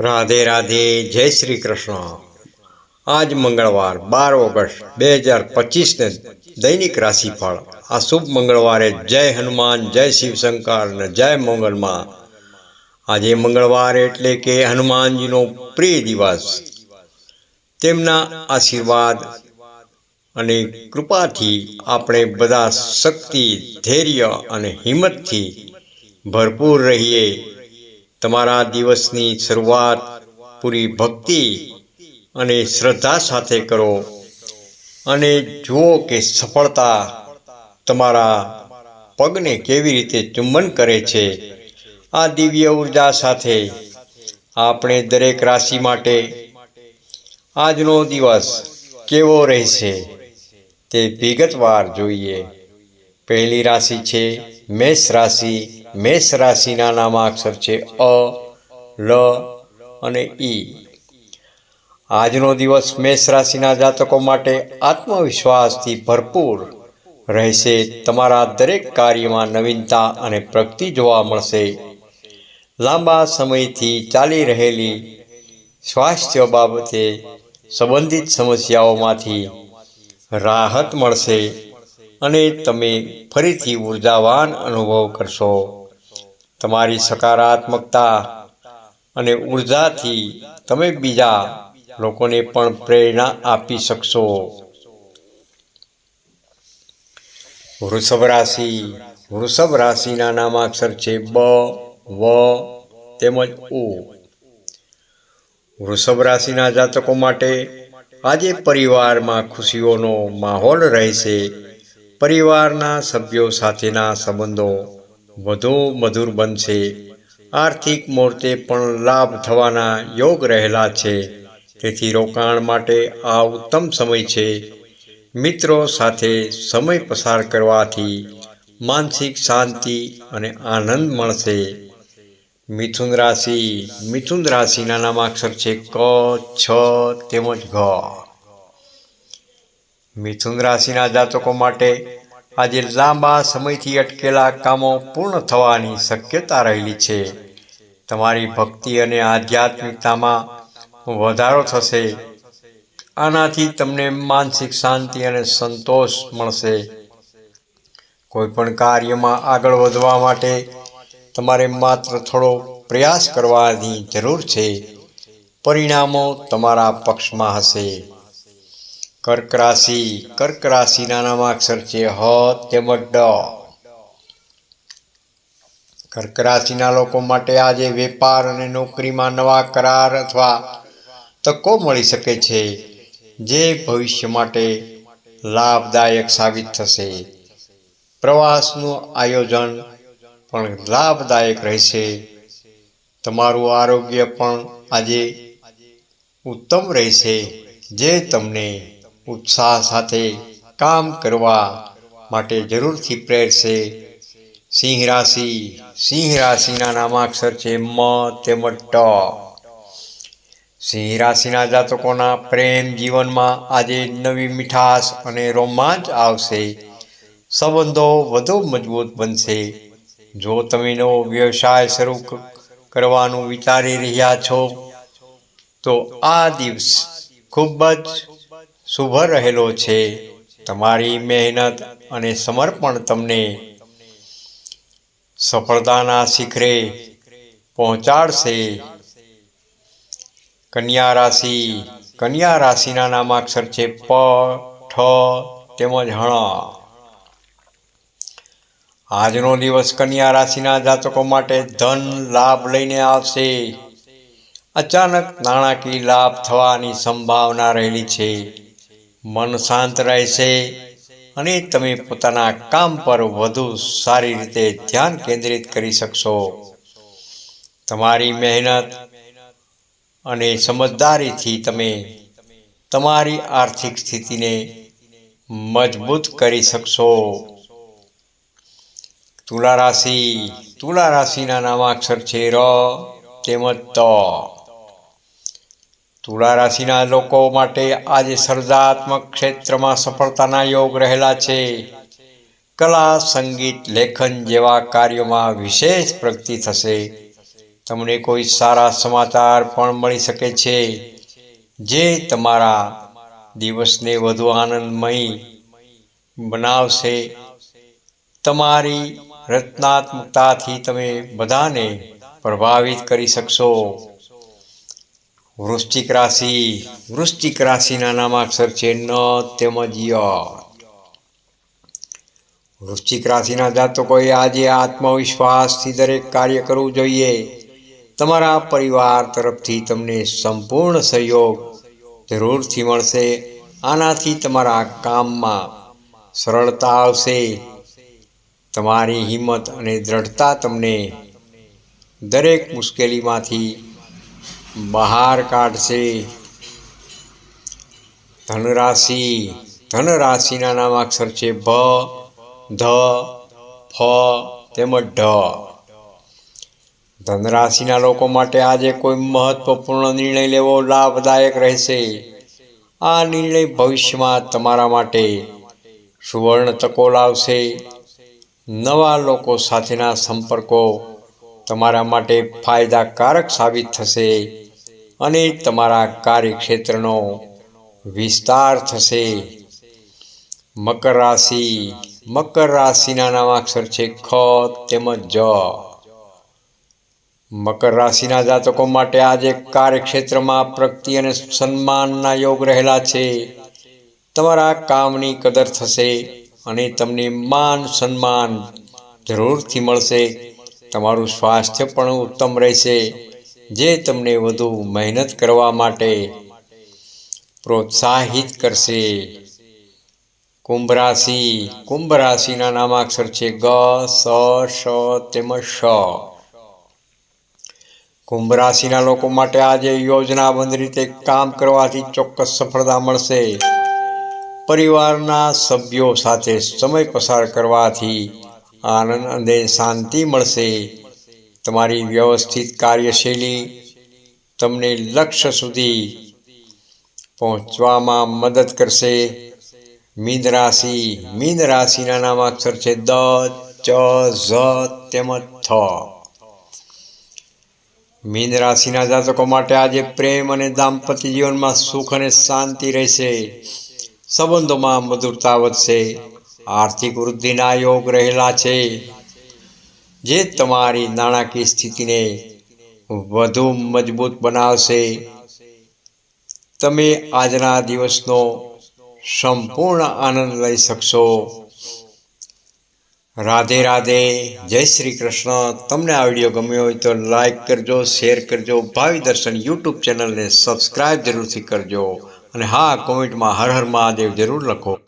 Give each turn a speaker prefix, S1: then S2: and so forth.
S1: રાધે રાધે, જય શ્રી કૃષ્ણ. આજ મંગળવાર બાર ઓગસ્ટ બે હજાર પચીસને દૈનિક રાશિફળ. આ શુભ મંગળવારે જય હનુમાન, જય શિવશંકર અને જય મંગલમાં. આજે મંગળવાર એટલે કે હનુમાનજીનો પ્રિય દિવસ. તેમના આશીર્વાદ અને કૃપાથી આપણે બધા શક્તિ, ધૈર્ય અને હિંમતથી ભરપૂર રહીએ. તમારા દિવસની શરૂઆત પૂરી ભક્તિ અને શ્રદ્ધા સાથે કરો અને જુઓ કે સફળતા તમારા પગને કેવી રીતે ચુંબન કરે છે. આ દિવ્ય ઊર્જા સાથે આપણે દરેક રાશિ માટે આજનો દિવસ કેવો રહેશે તે વિગતવાર જોઈએ. પહેલી રાશિ છે મેષ રાશિ. મેષ રાશિના નામાક્ષર છે અ, લ અને ઈ આજનો દિવસ મેષ રાશિના જાતકો માટે આત્મવિશ્વાસથી ભરપૂર રહેશે. તમારા દરેક કાર્યમાં નવીનતા અને પ્રગતિ જોવા મળશે. લાંબા સમયથી ચાલી રહેલી સ્વાસ્થ્ય બાબતે સંબંધિત સમસ્યાઓમાંથી રાહત મળશે. અને તમે ફરીથી ઉર્જાવાન અનુભવ કરશો. તમારી સકારાત્મકતા અને ઉર્જાથી તમે બીજા લોકોને પણ પ્રેરણા આપી શકશો. વૃષભ રાશિ, વૃષભ રાશિના નામાક્ષર છે બ, વ, તેમજ ઉ વૃષભ રાશિના જાતકો માટે આજે પરિવારમાં ખુશીઓનો માહોલ રહેશે. પરિવારના સભ્યો સાથેના સંબંધો વધુ મધુર બનશે. આર્થિક મુહૂર્તે પણ લાભ થવાના યોગ રહેલા છે. તેથી રોકાણ માટે આ ઉત્તમ સમય છે. મિત્રો સાથે સમય પસાર કરવાથી માનસિક શાંતિ અને આનંદ મળશે. મિથુન રાશિ, મિથુન રાશિના નામાક્ષર છે ક, છ તેમજ ઘ. મિથુન રાશિના જાતકો માટે આજે લાંબા સમયથી અટકેલા કામો પૂર્ણ થવાની શક્યતા રહેલી છે. તમારી ભક્તિ અને આધ્યાત્મિકતામાં વધારો થશે. આનાથી તમને માનસિક શાંતિ અને સંતોષ મળશે. કોઈ પણ કાર્યમાં આગળ વધવા માટે તમારે માત્ર થોડો પ્રયાસ કરવાની જરૂર છે. પરિણામો તમારા પક્ષમાં હશે. કર્ક રાશિ કર્ક રાશિના નામાક્ષર છે હ તેમજ ડ. કર્ક રાશિના લોકો માટે આજે વેપાર અને નોકરીમાં નવા કરાર અથવા તકો મળી શકે છે, જે ભવિષ્ય માટે લાભદાયક સાબિત થશે. પ્રવાસનું આયોજન પણ લાભદાયક રહેશે. તમારું આરોગ્ય પણ આજે ઉત્તમ રહેશે, જે તમને ઉત્સાહ સાથે કામ કરવા માટે જરૂરથી પ્રેરશે. સિંહ રાશિ, સિંહ રાશિના નામાક્ષર છે મ તેમજ ટ. સિંહ રાશિના જાતકોના પ્રેમ જીવનમાં આજે નવી મીઠાશ અને રોમાંચ આવશે. સંબંધો વધુ મજબૂત બનશે. જો તમે નવો વ્યવસાય શરૂ કરવાનું વિચારી રહ્યા છો, તો આ દિવસ ખૂબ જ શુભ રહેલો છે. તમારી મહેનત અને સમર્પણ તમને સફળતાના શિખરે પહોંચાડશે. કન્યા રાશિ, કન્યા રાશિના નામાક્ષર છે પ, ઠ, તેમજ હણ. આજનો દિવસ કન્યા રાશિના જાતકો માટે ધન લાભ લઈને આવશે. અચાનક નાણાકીય લાભ થવાની સંભાવના રહેલી છે. મન શાંત રહેશે અને તમે પોતાના કામ પર વધુ સારી રીતે ધ્યાન કેન્દ્રિત કરી શકશો. તમારી મહેનત અને સમજદારીથી તમે તમારી આર્થિક સ્થિતિને મજબૂત કરી શકશો. તુલા રાશિ, તુલા રાશિના નામાક્ષર છે ર, તેમજ ત. તુલા રાશિના લોકો માટે આજે સર્જાત્મક ક્ષેત્રમાં સફળતાના યોગ રહેલા છે. કલા, સંગીત, લેખન જેવા કાર્યોમાં વિશેષ પ્રગતિ થશે. તમને કોઈ સારા સમાચાર પણ મળી શકે છે. જે તમારા દિવસને વધુ આનંદમય બનાવશે. તમારી રચનાત્મકતાથી તમે બધાને પ્રભાવિત કરી શકશો. વૃશ્ચિક રાશિ, વૃશ્ચિક રાશિના નામાક્ષર છે ન તેમજ ય વૃશ્ચિક રાશિના જાતકોએ આજે આત્મવિશ્વાસથી દરેક કાર્ય કરવું જોઈએ. તમારા પરિવાર તરફથી તમને સંપૂર્ણ સહયોગ જરૂરથી મળશે. આનાથી તમારા કામમાં સરળતા આવશે. તમારી હિંમત અને દ્રઢતા તમને દરેક મુશ્કેલીમાંથી બહાર કાઢશે. ધનરાશિ, ધનરાશિના નામાક્ષર છે ભ, ધ, ફ, તેમજ ઢ. ધનરાશિના લોકો માટે આજે કોઈ મહત્વપૂર્ણ નિર્ણય લેવો લાભદાયક રહેશે. આ નિર્ણય ભવિષ્યમાં તમારા માટે સુવર્ણ તકો લાવશે. નવા લોકો સાથેના સંપર્કો તમારા માટે ફાયદાકારક સાબિત થશે. અને તમારા કાર્યક્ષેત્રનો વિસ્તાર થશે. મકર રાશિ, મકર રાશિના નામાક્ષર છે ખ તેમજ જ. મકર રાશિના જાતકો માટે આજે કાર્યક્ષેત્રમાં પ્રગતિ અને સન્માનના યોગ રહેલા છે. તમારા કામની કદર થશે અને તમને માન સન્માન જરૂરથી મળશે. તમારું સ્વાસ્થ્ય પણ ઉત્તમ રહેશે. જે તમને વધુ મહેનત કરવા માટે પ્રોત્સાહિત કરશે. કુંભ રાશિ કુંભ રાશિના નામાક્ષર છે ગ, સ શ તેમજ શ કુંભ રાશિના લોકો માટે આજે યોજનાબંધ રીતે કામ કરવાથી ચોક્કસ સફળતા મળશે. પરિવારના સભ્યો સાથે સમય પસાર કરવાથી આનંદ અને શાંતિ મળશે. તમારી વ્યવસ્થિત કાર્યશૈલી તમને લક્ષ્ય સુધી પહોંચવામાં મદદ કરશે. મીન રાશિ, મીન રાશિના નામાક્ષર છે દ, ચ, ઝ, તેમજ થ. મીન રાશિના જાતકો માટે આજે પ્રેમ અને દાંપત્ય જીવનમાં સુખ અને શાંતિ રહેશે. સંબંધોમાં મધુરતા વધશે. આર્થિક વૃદ્ધિના યોગ રહેલા છે. જે તમારી નાણાકીય સ્થિતિને વધુ મજબૂત બનાવશે. તમે આજના દિવસનો સંપૂર્ણ આનંદ લઈ શકશો. રાધે રાધે, જય શ્રી કૃષ્ણ. તમને આ વીડિયો ગમ્યો હોય તો લાઈક કરજો, શેર કરજો, ભાવિ દર્શન યુટ્યુબ ચેનલને સબસ્ક્રાઈબ જરૂરથી કરજો. અને હા, કોમેન્ટમાં હર હર મહાદેવ જરૂર લખો.